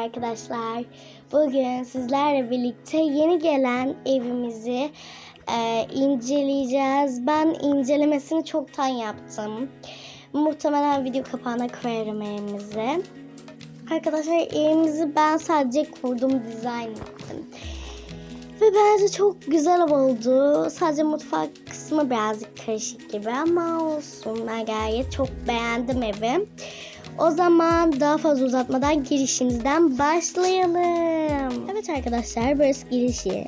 arkadaşlar. Bugün sizlerle birlikte yeni gelen evimizi e, inceleyeceğiz. Ben incelemesini çoktan yaptım. Muhtemelen video kapağına koyarım evimizi. Arkadaşlar evimizi ben sadece kurdum, dizayn ettim. Ve bence çok güzel oldu. Sadece mutfak kısmı birazcık karışık gibi ama olsun. Ben gayet çok beğendim evi. O zaman daha fazla uzatmadan girişimizden başlayalım. Evet arkadaşlar burası girişi.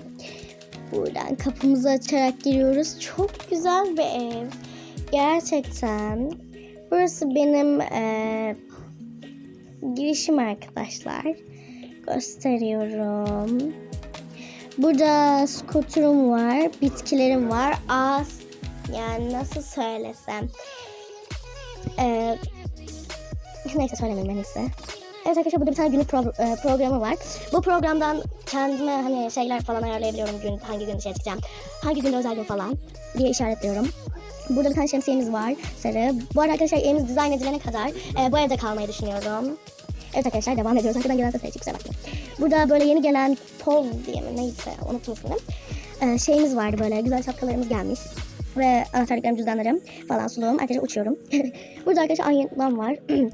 Buradan kapımızı açarak giriyoruz. Çok güzel bir ev. Gerçekten. Burası benim eee, girişim arkadaşlar. Gösteriyorum. Burada skuterum var, bitkilerim var. Az yani nasıl söylesem. Ee, neyse söylemeyeyim en iyisi. Evet arkadaşlar burada bir tane günlük pro- e, programı var. Bu programdan kendime hani şeyler falan ayarlayabiliyorum. Gün, hangi gün dışarı çıkacağım, hangi gün özel gün falan diye işaretliyorum. Burada bir tane şemsiyemiz var sarı. Bu arada arkadaşlar evimiz dizayn edilene kadar e, bu evde kalmayı düşünüyorum. Evet arkadaşlar devam ediyoruz. Arkadan gelen sesler kusura bakmayın. Burada böyle yeni gelen pol diye mi neyse unuttum ismini. Ee, şeyimiz vardı böyle güzel şapkalarımız gelmiş. Ve anahtarlıklarım, cüzdanlarım falan suluğum. Arkadaşlar uçuyorum. Burada arkadaşlar aynadan var.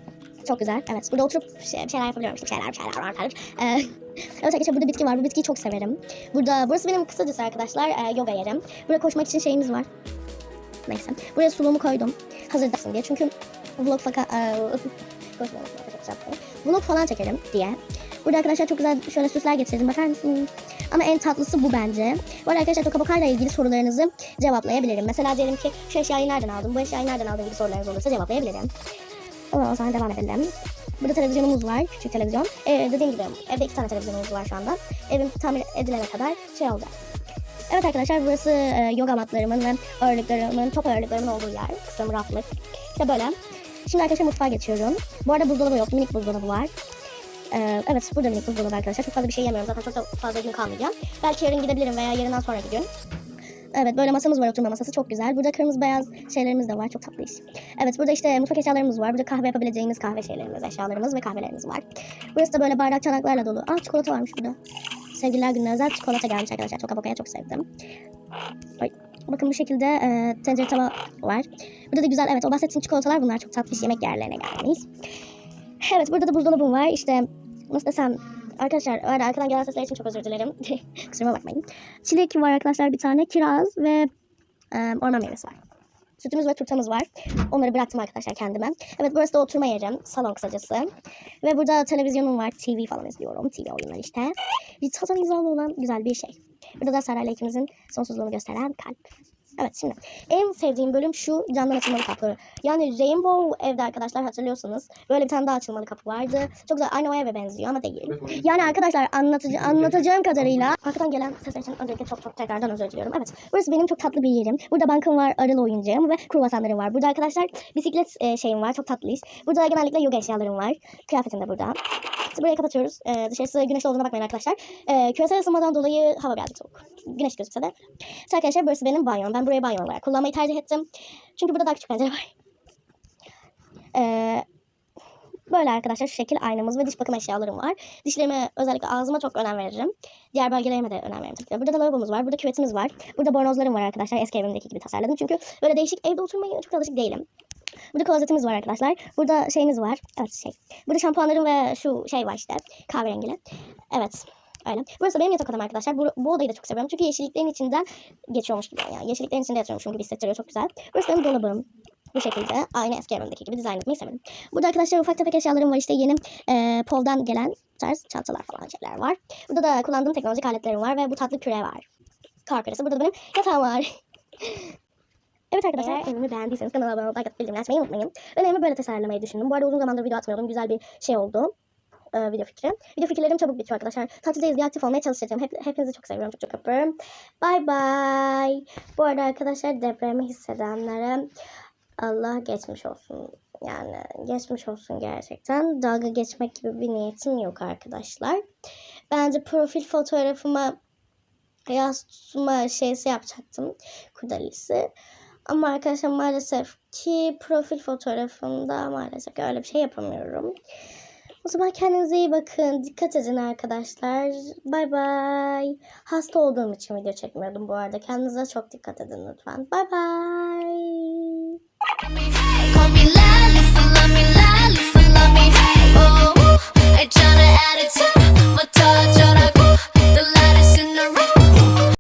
çok güzel. Evet. Burada oturup şey, bir şeyler yapabiliyorum. Bir şeyler, bir şeyler var. Ee, evet arkadaşlar burada bitki var. Bu bitkiyi çok severim. Burada burası benim kısacası arkadaşlar e, yoga yerim. Burada koşmak için şeyimiz var. Neyse. Buraya suluğumu koydum. Hazırdasın diye. Çünkü vlog fakat... E, koşma, vlog, çok güzel bir şey. Vlog falan çekerim diye. Burada arkadaşlar çok güzel şöyle süsler getirdim. Bakar mısınız? Ama en tatlısı bu bence. Bu arada arkadaşlar Tokaboka'yla ilgili sorularınızı cevaplayabilirim. Mesela diyelim ki şu eşyayı nereden aldın, bu eşyayı nereden aldın gibi sorularınız olursa cevaplayabilirim. O zaman devam edelim. Burada televizyonumuz var, küçük televizyon. Ee, dediğim gibi evde iki tane televizyonumuz var şu anda. Evim tamir edilene kadar şey olacak. Evet arkadaşlar burası e, yoga matlarımın ve ağırlıklarımın, top ağırlıklarımın olduğu yer. Kısım raflık. İşte böyle. Şimdi arkadaşlar mutfağa geçiyorum. Bu arada buzdolabı yok. Minik buzdolabı var. Ee, evet burada minik buzdolabı arkadaşlar. Çok fazla bir şey yemiyorum. Zaten çok da fazla gün kalmayacağım. Belki yarın gidebilirim veya yarından sonraki gün. Evet böyle masamız var oturma masası çok güzel. Burada kırmızı beyaz şeylerimiz de var çok tatlı iş. Evet burada işte mutfak eşyalarımız var. Burada kahve yapabileceğimiz kahve şeylerimiz, eşyalarımız ve kahvelerimiz var. Burası da böyle bardak çanaklarla dolu. Aa çikolata varmış burada. Sevgililer gününe özel çikolata gelmiş arkadaşlar. Çok abokaya çok sevdim. Ay. Bakın bu şekilde e, tencere tava var. Burada da güzel evet o bahsettiğim çikolatalar bunlar çok tatlı iş yemek yerlerine gelmiş. Evet burada da buzdolabım var. İşte nasıl desem arkadaşlar arada arkadan gelen sesler için çok özür dilerim. Kusuruma bakmayın. Çilek var arkadaşlar bir tane. Kiraz ve e, orman meyvesi var. Sütümüz ve turtamız var. Onları bıraktım arkadaşlar kendime. Evet burası da oturma yerim. Salon kısacası. Ve burada televizyonum var. TV falan izliyorum. TV oyunları işte. Tadı güzel olan güzel bir şey. Burada da Saray'la ikimizin sonsuzluğunu gösteren kalp. Evet şimdi en sevdiğim bölüm şu camdan açılmalı kapıları. Yani Rainbow evde arkadaşlar hatırlıyorsanız böyle bir tane daha açılmalı kapı vardı. Çok güzel aynı o eve benziyor ama değil. Yani arkadaşlar anlatıcı, anlatacağım kadarıyla arkadan gelen sesler için öncelikle çok çok tekrardan özür diliyorum. Evet burası benim çok tatlı bir yerim. Burada bankım var, arıl oyuncağım ve kruvasanlarım var. Burada arkadaşlar bisiklet e, şeyim var çok tatlı iş. Burada genellikle yoga eşyalarım var. Kıyafetim de burada. İşte burayı kapatıyoruz. Ee, dışarısı güneşli olduğuna bakmayın arkadaşlar. Ee, küresel ısınmadan dolayı hava birazcık soğuk. Güneş gözükse de. İşte arkadaşlar burası benim banyom. Ben burayı banyo olarak kullanmayı tercih ettim. Çünkü burada daha küçük pencere var. Ee, böyle arkadaşlar şu şekil aynamız ve diş bakım eşyalarım var. Dişlerime özellikle ağzıma çok önem veririm. Diğer bölgelerime de önem veririm tabii. Burada da lavabomuz var. Burada küvetimiz var. Burada bornozlarım var arkadaşlar. Eski evimdeki gibi tasarladım. Çünkü böyle değişik evde oturmaya çok alışık değilim. Burada klozetimiz var arkadaşlar. Burada şeyimiz var. Evet şey. Burada şampuanlarım ve şu şey var işte. Kahverengili. Evet. Öyle. Burası benim yatak odam arkadaşlar. Bu, bu odayı da çok seviyorum. Çünkü yeşilliklerin içinden geçiyormuş gibi. Yani yeşilliklerin içinde yatıyormuşum gibi hissettiriyor. Çok güzel. Burası benim dolabım. Bu şekilde aynı eski evimdeki gibi dizayn etmeyi severim. Burada arkadaşlar ufak tefek eşyalarım var. İşte yeni e, Pol'dan gelen tarz çantalar falan şeyler var. Burada da kullandığım teknolojik aletlerim var ve bu tatlı küre var. Kar küresi. Burada da benim yatağım var. Evet arkadaşlar evimi beğendiyseniz kanala abone olmayı, like bildirimleri açmayı unutmayın. Ben evimi böyle tasarlamayı düşündüm. Bu arada uzun zamandır video atmıyordum. Güzel bir şey oldu. Ee, video fikri. Video fikirlerim çabuk bitiyor arkadaşlar. Tatildeyiz diye aktif olmaya çalışacağım. Hep, hepinizi çok seviyorum. Çok çok öpüyorum. Bye bye. Bu arada arkadaşlar depremi hissedenlere Allah geçmiş olsun. Yani geçmiş olsun gerçekten. Dalga geçmek gibi bir niyetim yok arkadaşlar. Bence profil fotoğrafıma yansıtma şeysi yapacaktım. Kudalisi. Ama arkadaşlar maalesef ki profil fotoğrafımda maalesef öyle bir şey yapamıyorum. O zaman kendinize iyi bakın. Dikkat edin arkadaşlar. Bay bay. Hasta olduğum için video çekmiyordum bu arada. Kendinize çok dikkat edin lütfen. Bay bay.